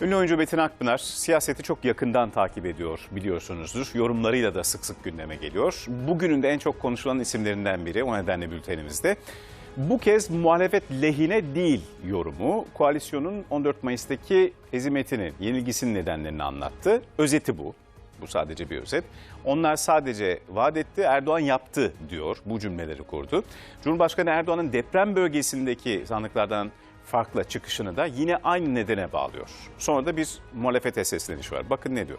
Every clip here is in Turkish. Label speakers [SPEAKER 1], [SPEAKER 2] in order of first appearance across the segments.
[SPEAKER 1] Ünlü oyuncu Metin Akpınar siyaseti çok yakından takip ediyor biliyorsunuzdur. Yorumlarıyla da sık sık gündeme geliyor. Bugünün de en çok konuşulan isimlerinden biri o nedenle bültenimizde. Bu kez muhalefet lehine değil yorumu. Koalisyonun 14 Mayıs'taki hezimetini, yenilgisinin nedenlerini anlattı. Özeti bu. Bu sadece bir özet. Onlar sadece vaat etti, Erdoğan yaptı diyor. Bu cümleleri kurdu. Cumhurbaşkanı Erdoğan'ın deprem bölgesindeki sanıklardan farklı çıkışını da yine aynı nedene bağlıyor. Sonra da bir muhalefete sesleniş var. Bakın ne diyor.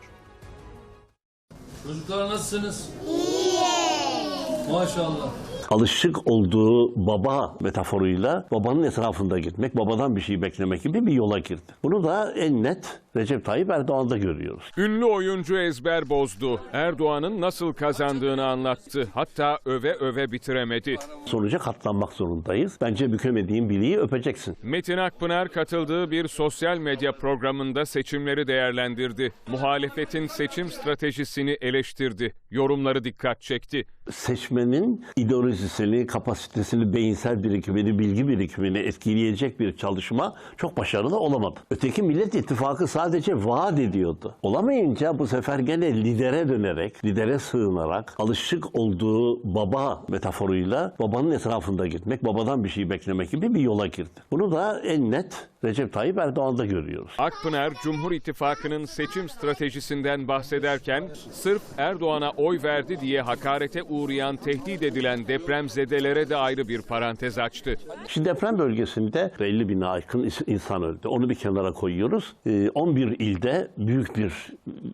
[SPEAKER 2] Çocuklar nasılsınız? İyi. Maşallah.
[SPEAKER 3] Alışık olduğu baba metaforuyla babanın etrafında gitmek, babadan bir şey beklemek gibi bir yola girdi. Bunu da en net Recep Tayyip Erdoğan'da görüyoruz.
[SPEAKER 4] Ünlü oyuncu ezber bozdu. Erdoğan'ın nasıl kazandığını anlattı. Hatta öve öve bitiremedi.
[SPEAKER 3] Sonuca katlanmak zorundayız. Bence bükemediğin bileği öpeceksin.
[SPEAKER 4] Metin Akpınar katıldığı bir sosyal medya programında seçimleri değerlendirdi. Muhalefetin seçim stratejisini eleştirdi. Yorumları dikkat çekti.
[SPEAKER 3] Seçmenin ideolojisini, kapasitesini, beyinsel birikimini, bilgi birikimini etkileyecek bir çalışma çok başarılı olamadı. Öteki Millet İttifakı sadece vaat ediyordu. Olamayınca bu sefer gene lidere dönerek, lidere sığınarak, alışık olduğu baba metaforuyla babanın etrafında gitmek, babadan bir şey beklemek gibi bir yola girdi. Bunu da en net Recep Tayyip Erdoğan'da görüyoruz.
[SPEAKER 4] Akpınar, Cumhur İttifakı'nın seçim stratejisinden bahsederken sırf Erdoğan'a oy verdi diye hakarete uğrayan, tehdit edilen depremzedelere de ayrı bir parantez açtı.
[SPEAKER 3] Şimdi deprem bölgesinde 50 bine aykın is- insan öldü. Onu bir kenara koyuyoruz. Ee, 11 ilde büyük bir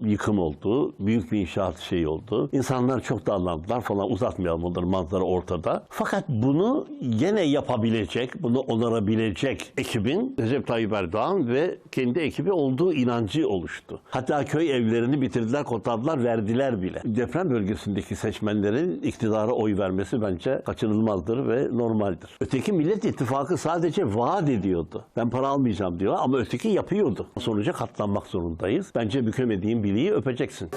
[SPEAKER 3] yıkım oldu. Büyük bir inşaat şeyi oldu. İnsanlar çok darlandılar falan uzatmayalım onları manzara ortada. Fakat bunu gene yapabilecek, bunu onarabilecek ekibin Recep Tayyip Erdoğan ve kendi ekibi olduğu inancı oluştu. Hatta köy evlerini bitirdiler, kotardılar, verdiler bile. Deprem bölgesindeki seçmenlerin iktidara oy vermesi bence kaçınılmazdır ve normaldir. Öteki Millet İttifakı sadece vaat ediyordu. Ben para almayacağım diyor ama öteki yapıyordu. Sonuca katlanmak zorundayız. Bence bükemediğin bileği öpeceksin.